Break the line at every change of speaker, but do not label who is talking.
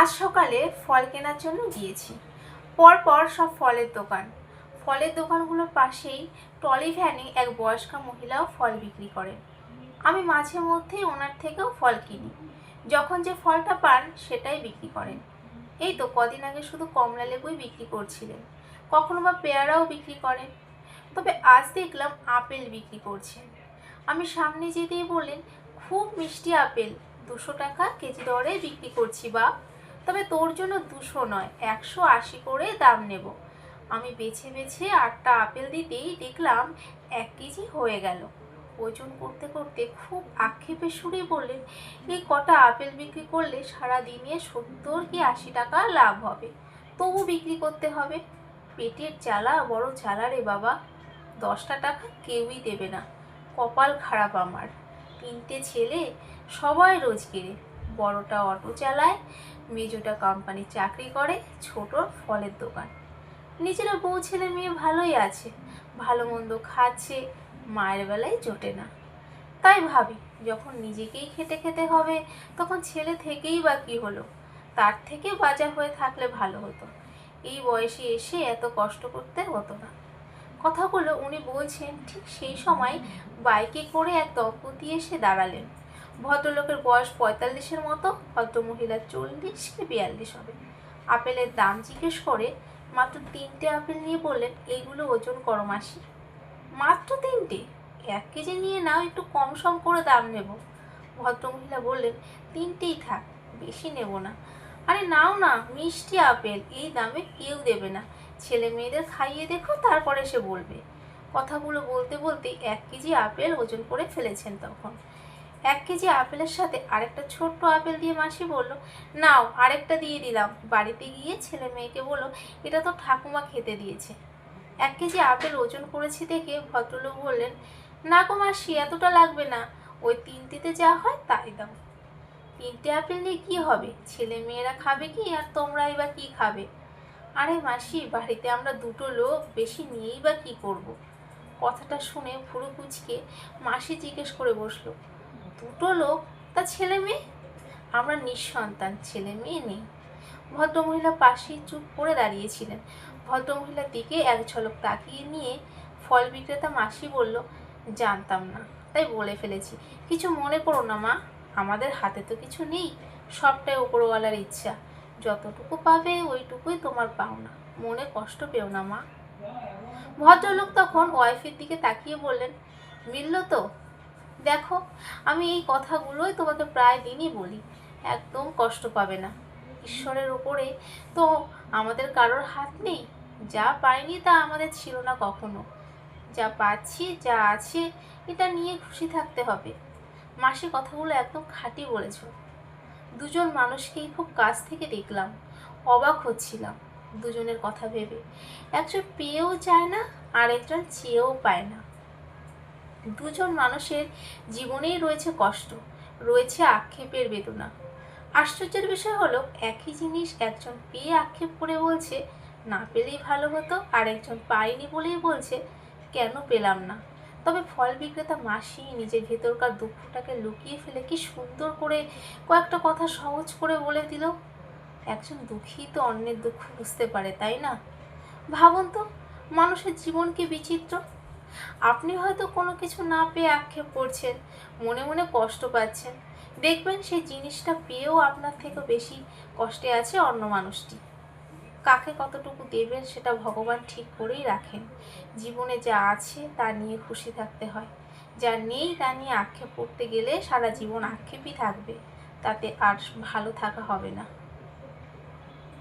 আজ সকালে ফল কেনার জন্য গিয়েছি। পরপর সব ফলের দোকান। ফলের দোকানগুলোর পাশেই ট্রলি ভ্যানে এক বয়স্ক মহিলাও ফল বিক্রি করেন আমি মাঝে মধ্যেই ওনার থেকেও ফল কিনি। যখন যে ফলটা পান, সেটাই বিক্রি করেন। এই তো কদিন আগে শুধু কমলা লেবুই বিক্রি করছিলেন। কখনো বা পেয়ারাও বিক্রি করেন। তবে আজ দেখলাম আপেল বিক্রি করছেন। আমি সামনে যেতেই বললেন, খুব মিষ্টি আপেল। দুশো টাকা কেজি দরে বিক্রি করছি বা তবে তোর জন্য দুশো নয়, একশো আশি করে দাম নেব। আমি বেছে বেছে আটটা আপেল দিতেই দেখলাম এক কেজি হয়ে গেল। ওজন করতে করতে খুব আক্ষেপে সুরে বললেন, এই কটা আপেল বিক্রি করলে সারা দিনে সত্তর কি আশি টাকা লাভ হবে? তবু বিক্রি করতে হবে। পেটের জ্বালা বড় জ্বালা রে বাবা। দশটা টাকা কেউই দেবে না। কপাল খারাপ আমার। তিনটে ছেলে, সবাই রোজগেরে। বড়টা অটো চালায়, মেজোটা কোম্পানির চাকরি করে ছোটর ফলের দোকান। নিজেরা বউ ছেলে মেয়ে ভালোই আছে, ভালো মন্দ খাচ্ছে, মায়ের বেলায় জোটে না। তাই ভাবি, যখন নিজেকেই খেতে খেতে হবে, তখন ছেলে থেকেই বা কী হলো? তার থেকে বাজার হয়ে থাকলে ভালো হতো। এই বয়সে এসে এত কষ্ট করতে হতো না। কথাগুলো উনি বলছেন, ঠিক সেই সময় বাইকে করে এক দম্পতি এসে দাঁড়ালেন। ভদ্রলোকের বয়স পঁয়তাল্লিশের মতো ভদ্রমহিলা চল্লিশ কি বিয়াল্লিশ হবে। আপেলের দাম জিজ্ঞেস করে মাত্র তিনটে আপেল নিয়ে বললেন, এইগুলো ওজন করো মাসি। মাত্র তিনটে? এক কেজি নিয়ে নাও, একটু কম সম করে দাম নেব। ভদ্রমহিলা বললেন, তিনটেই থাক, বেশি নেব না। আরে নাও না, মিষ্টি আপেল, এই দামে কেউ দেবে না। ছেলে মেয়েদের খাইয়ে দেখো, তারপরে সে বলবে। কথাগুলো বলতে বলতে এক কেজি আপেল ওজন করে ফেলেছেন তখন। এক কেজি আপেলের সাথে আরেকটা ছোট্ট আপেল দিয়ে মাসি বলল, নাও, আরেকটা দিয়ে দিলাম। বাড়িতে গিয়ে ছেলে মেয়েকে বলো এটা তো ঠাকুমা খেতে দিয়েছে। এক কেজি আপেল ওজন করেছি দেখে ভদ্রলোক বললেন, না গো মাসি, এতটা লাগবে না। ওই তিনটিতে যা হয় তাই দাও। তিনটে আপেল নিয়ে কী হবে? ছেলে মেয়েরা খাবে কি আর তোমরাই বা কী খাবে? আরে মাসি, বাড়িতে আমরা দুটো লোক, বেশি নিয়েই বা কী করব। কথাটা শুনে ভুরু কুচকে মাসি জিজ্ঞেস করে বসল দুটো লোক, তা ছেলে মেয়ে? আমরা নিঃসন্তান, ছেলে মেয়ে নেই। ভদ্রমহিলা পাশেই চুপ করে দাঁড়িয়েছিলেন। ভদ্রমহিলার দিকে এক ঝলক তাকিয়ে নিয়ে ফল বিক্রেতা মাসি বলল, জানতাম না। তাই বলে ফেলেছি। কিছু মনে করো না মা, আমাদের হাতে তো কিছু নেই, সবটাই ওপরওয়ালার ইচ্ছা। যতটুকু পাবে ওইটুকুই তোমার পাওনা। মনে কষ্ট পেও না মা। ভদ্রলোক তখন ওয়াইফের দিকে তাকিয়ে বললেন, মিলল তো? দেখো, আমি এই কথাগুলোই তোমাকে প্রায় দিনই বলি। একদম কষ্ট পাবে না। ঈশ্বরের ওপরে তো আমাদের কারোর হাত নেই। যা পাইনি তা আমাদের ছিল না কখনো। যা পাচ্ছি, যা আছে, এটা নিয়ে খুশি থাকতে হবে। মাসি কথাগুলো একদম খাঁটি বলেছ। দুজন মানুষকেই খুব কাছ থেকে দেখলাম। অবাক হচ্ছিলাম দুজনের কথা ভেবে। একজন পেয়েও চায় না আর একজন চেয়েও পায় না। দুজন মানুষের জীবনেই রয়েছে কষ্ট, রয়েছে আক্ষেপের বেদনা। আশ্চর্যের বিষয় হলো, একই জিনিস একজন পেয়ে আক্ষেপ করে বলছে, না পেলেই ভালো হতো। আর একজন পায়নি বলেই বলছে, কেন পেলাম না? তবে ফল বিক্রেতা মাসি নিজের ভেতরকার দুঃখটাকে লুকিয়ে ফেলে কি সুন্দর করে কয়েকটা কথা সহজ করে বলে দিল, একজন দুঃখী তো অন্যের দুঃখ বুঝতে পারে, তাই না? ভাবুন তো, মানুষের জীবন কি বিচিত্র? আপনি হয়তো কোনো কিছু না পেয়ে আক্ষেপ করছেন, মনে মনে কষ্ট পাচ্ছেন। দেখবেন সেই জিনিসটা পেয়েও আপনার থেকে বেশি কষ্টে আছে অন্য মানুষটি। কাকে কতটুকু দেবেন সেটা ভগবান ঠিক করেই রাখেন। জীবনে যা আছে তা নিয়ে খুশি থাকতে হয়। যা নেই তা নিয়ে আক্ষেপ করতে গেলে সারা জীবন আক্ষেপই থাকবে। তাতে আর ভালো থাকা হবে না।